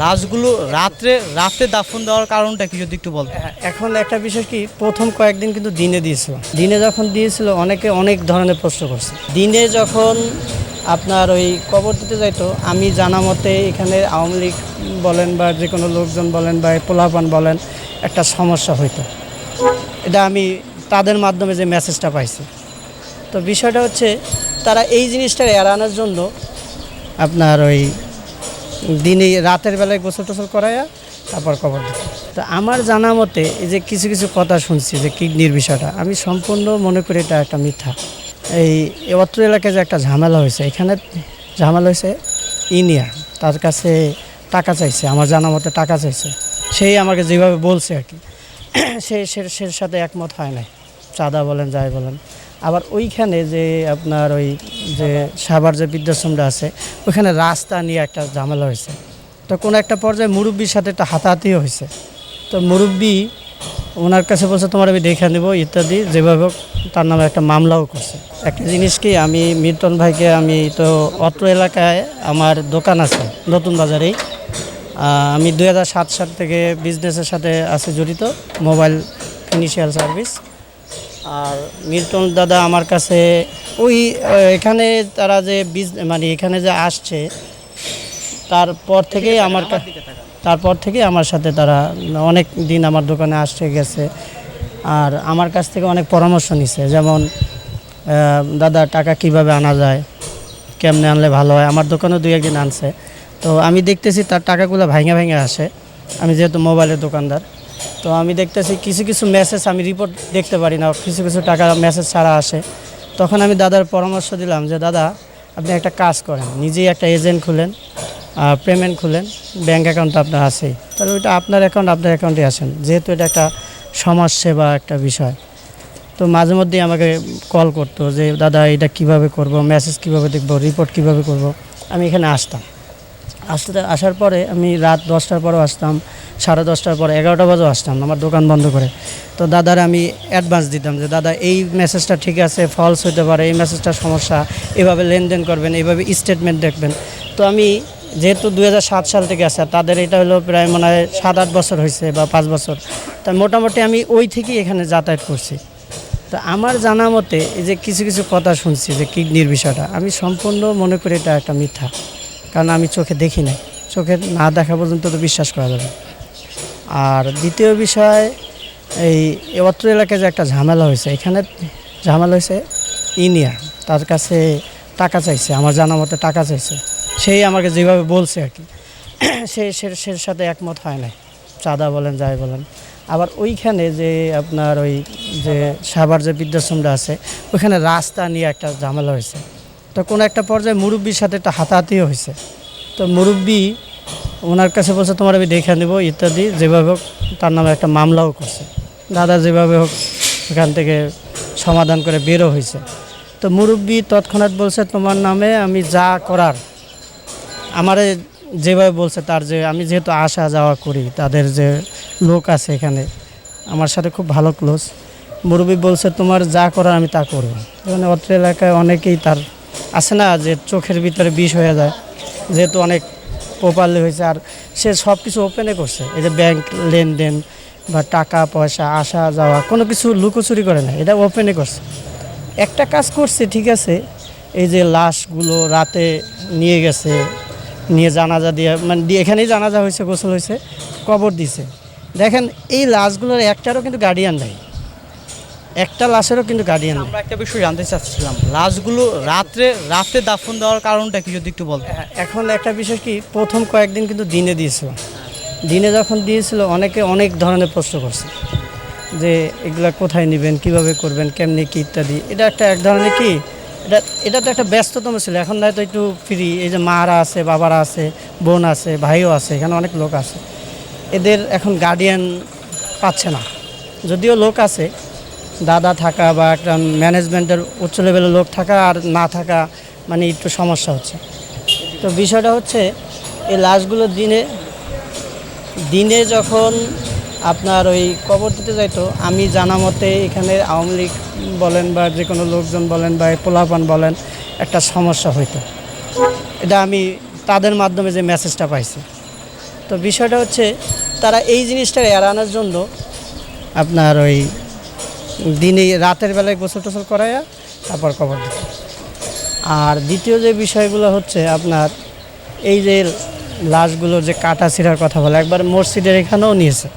লাশগুলো রাত্রে রাত্রে দাফন দেওয়ার কারণটা কি যদি একটু বলতে এখন একটা বিষয় কি, প্রথম কয়েকদিন কিন্তু দিনে দিয়েছিল। দিনে যখন দিয়েছিল, অনেকে অনেক ধরনের প্রশ্ন করছে। দিনে যখন আপনার ওই কবর দিতে যাইতো, আমি জানা মতে এখানে আওয়ামী লীগ বলেন বা যে কোনো লোকজন বলেন বা পোলাপান বলেন, একটা সমস্যা হইতো। এটা আমি তাদের মাধ্যমে যে মেসেজটা পাইছি। তো বিষয়টা হচ্ছে, তারা এই জিনিসটা এড়ানোর জন্য আপনার ওই দিনে রাতের বেলায় গোসল টোসল করাইয়া তারপর কবর দিত তো আমার জানা মতে এই যে কিছু কিছু কথা শুনছি যে কিডনির বিষয়টা, আমি সম্পূর্ণ মনে করি এটা একটা মিথ্যা। এই অত্র এলাকায় যে একটা ঝামেলা হয়েছে, এখানে ঝামেলা হয়েছে ইনিয়া, তার কাছে টাকা চাইছে, আমার জানা মতে টাকা চাইছে। সেই আমাকে যেভাবে বলছে আর কি সে- সে সাথে একমত হয় নাই। চাঁদা বলেন, যাই বলেন আবার ওইখানে যে আপনার ওই যে সাভার যে বৃদ্ধাশ্রমটা আছে, ওইখানে রাস্তা নিয়ে একটা ঝামেলা হয়েছে। তো কোনো একটা পর্যায়ে মুরব্বির সাথে একটা হাতাহাতিও হয়েছে। তো মুরব্বি ওনার কাছে বলছে, তোমার আমি দেখে নেব, ইত্যাদি, যেভাবে তার নামে একটা মামলাও করছে। একটা জিনিস কি, আমি মিল্টন ভাইকে, আমি তো অত্র এলাকায় আমার দোকান আছে, নতুন বাজারেই। আমি দুই সাল থেকে বিজনেসের সাথে আছে জড়িত মোবাইল ফিনিশিয়াল সার্ভিস আর মিল্টন দাদা আমার কাছে ওই এখানে তারা যে বিজ মানে এখানে যে আসছে, তারপর থেকেই আমার তারপর থেকে আমার সাথে তারা অনেক দিন আমার দোকানে আসছে, গেছে। আর আমার কাছ থেকে অনেক পরামর্শ নিছে, যেমন দাদা, টাকা কীভাবে আনা যায়, কেমনে আনলে ভালো হয়? আমার দোকানেও দুই একদিন আনছে। তো আমি দেখতেছি তার টাকাগুলো ভাঙে ভাঙে আসে। আমি যেহেতু মোবাইলের দোকানদার তো আমি দেখতেছি কিছু কিছু মেসেজ আমি রিপোর্ট দেখতে পারি না, কিছু কিছু টাকা মেসেজ ছাড়া আসে। তখন আমি দাদার পরামর্শ দিলাম যে, দাদা, আপনি একটা কাজ করেন, নিজেই একটা এজেন্ট খুলেন পেমেন্ট খুলেন ব্যাঙ্ক অ্যাকাউন্ট আপনার আছেই তাহলে ওইটা আপনার অ্যাকাউন্ট আপনার অ্যাকাউন্টে আসেন। যেহেতু এটা একটা সমাজ সেবা একটা বিষয়। তো মাঝে মধ্যেই আমাকে কল করতো যে, দাদা, এটা কীভাবে করব? মেসেজ কীভাবে দেখব? রিপোর্ট কীভাবে করব? আমি এখানে আসতাম। আসতে আসার পরে আমি রাত দশটার পরেও আসতাম, সাড়ে দশটার পরে এগারোটা বাজেও আসতাম, আমার দোকান বন্ধ করে। তো দাদার আমি অ্যাডভান্স দিতাম যে, দাদা, এই মেসেজটা ঠিক আছে ফলস হতে পারে, এই মেসেজটা সমস্যা, এভাবে লেনদেন করবেন, এভাবে স্টেটমেন্ট দেখবেন। তো আমি যেহেতু দু হাজার সাত সাল থেকে আছে তাদের এটা হলো প্রায় মনে হয় সাত আট বছর হয়েছে বা পাঁচ বছর, তা মোটামুটি আমি ওই থেকেই এখানে যাতায়াত করছি। তো আমার জানা মতে এই যে কিছু কিছু কথা শুনছি যে কিডনির বিষয়টা, আমি সম্পূর্ণ মনে করি এটা একটা মিথ্যা। কারণ আমি চোখে দেখি নাই। চোখে না দেখা পর্যন্ত তো বিশ্বাস করা যাবে। আর দ্বিতীয় বিষয়, এই অত্র এলাকায় যে একটা ঝামেলা হয়েছে, এখানে ঝামেলা হয়েছে ইনিয়া। তার কাছে টাকা চাইছে, আমার জানা মতে টাকা চাইছে। সেই আমাকে যেভাবে বলছে আর কি। সে সে সাথে একমত হয় নাই। চাঁদা বলেন, যাই বলেন। আবার ওইখানে যে আপনার ওই যে সাভার যে বৃদ্ধাশ্রমটা আছে, ওইখানে রাস্তা নিয়ে একটা ঝামেলা হয়েছে। তো কোনো একটা পর্যায়ে মুরব্বির সাথে একটা হাতাহাতিও হয়েছে। তো মুরব্বি ওনার কাছে বলছে, তোমার আমি দেখে নেব, ইত্যাদি। যেভাবে হোক, তার নামে একটা মামলাও করছে। দাদা যেভাবে হোক, এখান থেকে সমাধান করে বেরো হয়েছে। তো মুরব্বি তৎক্ষণাৎ বলছে, তোমার নামে আমি যা করার, আমারে যেভাবে বলছে তার যে, আমি যেহেতু আসা যাওয়া করি, তাদের যে লোক আছে এখানে, আমার সাথে খুব ভালো ক্লোজ মুরব্বী বলছে, তোমার যা করার আমি তা করব। এখানে অত্র এলাকায় অনেকেই তার আছে না যে চোখের ভিতরে বিষ হয়ে যায়, যেহেতু অনেক প্রপারলি হয়েছে, আর সে সব কিছু ওপেনে করছে। এই যে ব্যাংক লেনদেন বা টাকা, পয়সা, আসা, যাওয়া, কোনো কিছু লুকোচুরি করে না, এটা ওপেনে করছে। একটা কাজ করছে, ঠিক আছে, এই যে লাশগুলো রাতে নিয়ে গেছে, নিয়ে জানাজা দিয়ে মানে এখানেই জানাজা হয়েছে, গোসল হয়েছে, কবর দিছে। দেখেন, এই লাশগুলোর একটারও কিন্তু গার্ডিয়ান নাই। একটা লাশেরও কিন্তু গার্ডিয়ান আমরা একটা বিষয় জানতে চাচ্ছিলাম। লাশগুলো রাত্রে রাতে দাফন দেওয়ার কারণটা কি যদি একটু বলতে এখন একটা বিষয় কি প্রথম কয়েকদিন কিন্তু দিনে দিয়েছিল। দিনে যখন দিয়েছিল অনেকে অনেক ধরনের প্রশ্ন করছে। যে এগুলা কোথায় নেবেন কীভাবে করবেন কেমনি কি ইত্যাদি। এটা একটা এক ধরনের কি এটা এটা তো একটা ব্যস্ততম ছিল। এখন হয়তো একটু ফ্রি এই যে মারা আছে বাবারা আছে বোন আছে ভাইও আছে এখানে অনেক লোক আছে। এদের এখন গার্ডিয়ান পাচ্ছে না। যদিও লোক আছে দাদা থাকা বা একটা ম্যানেজমেন্টের উচ্চ লেভেলের লোক থাকা আর না থাকা মানে একটু সমস্যা হচ্ছে। তো বিষয়টা হচ্ছে, এই লাশগুলো দিনে দিনে যখন আপনার ওই কবর দিতে যাইতো, আমি জানা মতে এখানে আওয়ামী লীগ বলেন বা যে কোনো লোকজন বলেন বা পোলাপান বলেন, একটা সমস্যা হইতো। এটা আমি তাদের মাধ্যমে যে মেসেজটা পাইছি। তো বিষয়টা হচ্ছে, তারা এই জিনিসটা এড়ানোর জন্য আপনার ওই দিনে রাতের বেলায় গোসল টোসল করাইয়া তারপর কবর দিত আর দ্বিতীয় যে বিষয়গুলো হচ্ছে আপনার এই যে লাশগুলোর যে কাটা ছিঁড়ার কথা বলে, একবার মসজিদের এখানেও নিয়েছে।